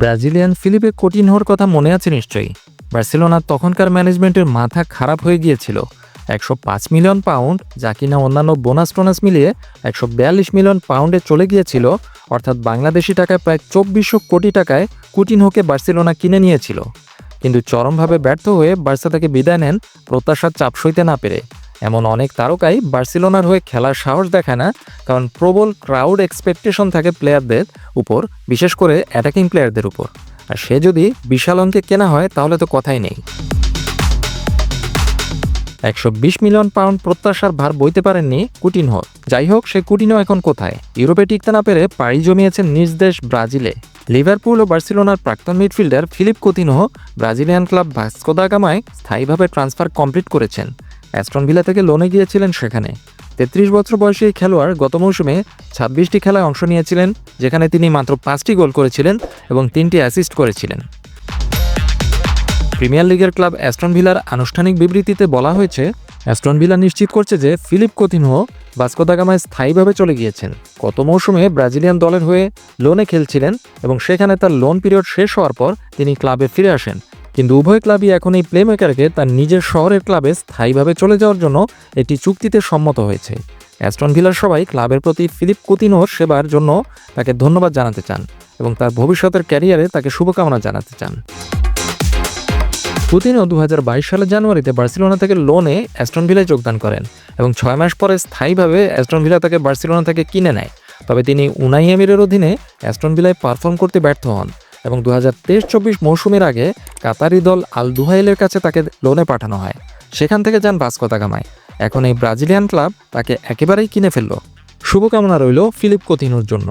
Brazilian Philippe কোটিনহোর কথা মনে আছে নিশ্চয়ই। বার্সেলোনার তখনকার ম্যানেজমেন্টের মাথা খারাপ হয়ে গিয়েছিল। একশো পাঁচ মিলিয়ন পাউন্ড, যা কিনা অন্যান্য বোনাস টোনাস মিলিয়ে একশো বিয়াল্লিশ মিলিয়ন পাউন্ডে চলে গিয়েছিল, অর্থাৎ বাংলাদেশি টাকায় প্রায় চব্বিশশো কোটি টাকায় কুটিনহোকে বার্সেলোনা কিনে নিয়েছিল। কিন্তু চরমভাবে ব্যর্থ হয়ে বার্সা তাকে বিদায় নেন প্রত্যাশার চাপ সইতে না পেরে। এমন অনেক তারকাই বার্সেলোনার হয়ে খেলার সাহস দেখায় না, কারণ প্রবল ক্রাউড এক্সপেকটেশন থাকে প্লেয়ারদের উপর, বিশেষ করে অ্যাটাকিং প্লেয়ারদের উপর। আর সে যদি বিশাল অঙ্কে কেনা হয়, তাহলে তো কথাই নেই। একশো বিশ মিলিয়ন পাউন্ড প্রত্যাশার ভার বইতে পারেননি কুটিনহো। যাই হোক, সে কুটিনহো এখন কোথায়? ইউরোপে টিকতে না পেরে পাড়ি জমিয়েছেন নিজ দেশ ব্রাজিলে। লিভারপুল ও বার্সেলোনার প্রাক্তন midfielder Philippe Coutinho Brazilian club ভাস্কোদা গামায় স্থায়ীভাবে ট্রান্সফার কমপ্লিট করেছেন। অ্যাস্টন ভিলা থেকে লোনে গিয়েছিলেন সেখানে। তেত্রিশ বছর বয়সী এই খেলোয়াড় গত মৌসুমে ছাব্বিশটি খেলায় অংশ নিয়েছিলেন, যেখানে তিনি মাত্র পাঁচটি গোল করেছিলেন এবং তিনটি অ্যাসিস্ট করেছিলেন। প্রিমিয়ার লিগের ক্লাব অ্যাস্টন ভিলার আনুষ্ঠানিক বিবৃতিতে বলা হয়েছে অ্যাস্টন ভিলা নিশ্চিত করছে যে ফিলিপ কোতিনহো বাস্কোদাগামায় স্থায়ীভাবে চলে গিয়েছেন। গত মৌসুমে ব্রাজিলিয়ান দলের হয়ে লোনে খেলছিলেন এবং সেখানে তার লোন পিরিয়ড শেষ হওয়ার পর তিনি ক্লাবে ফিরে আসেন। কিন্তু উভয় ক্লাবই এখন এই প্লেমেকারকে তার নিজের শহরের ক্লাবে স্থায়ীভাবে চলে যাওয়ার জন্য একটি চুক্তিতে সম্মত হয়েছে। অ্যাস্টন ভিলার সবাই ক্লাবের প্রতি ফিলিপ কুতিনোর সেবার জন্য তাকে ধন্যবাদ জানাতে চান এবং তার ভবিষ্যতের ক্যারিয়ারে তাকে শুভকামনা জানাতে চান। কুতিনো দু সালের জানুয়ারিতে বার্সেলোনা থেকে লোনে অ্যাস্টন ভিলায় যোগদান করেন এবং ছয় মাস পরে স্থায়ীভাবে অ্যাস্টন ভিলা তাকে বার্সেলোনা থেকে কিনে নেয়। তবে তিনি উনাই এমিরের অধীনে অ্যাস্টন ভিলায় পারফর্ম করতে ব্যর্থ হন। এবং দু হাজার তেইশ চব্বিশ মৌসুমের আগে কাতারি দল আল দুহাইলের কাছে তাকে লোনে পাঠানো হয়। সেখান থেকে যান বাস্কো তাগামায় এখন এই ব্রাজিলিয়ান ক্লাব তাকে একেবারেই কিনে ফেলল। শুভকামনা রইল ফিলিপ কোতিনোর জন্য।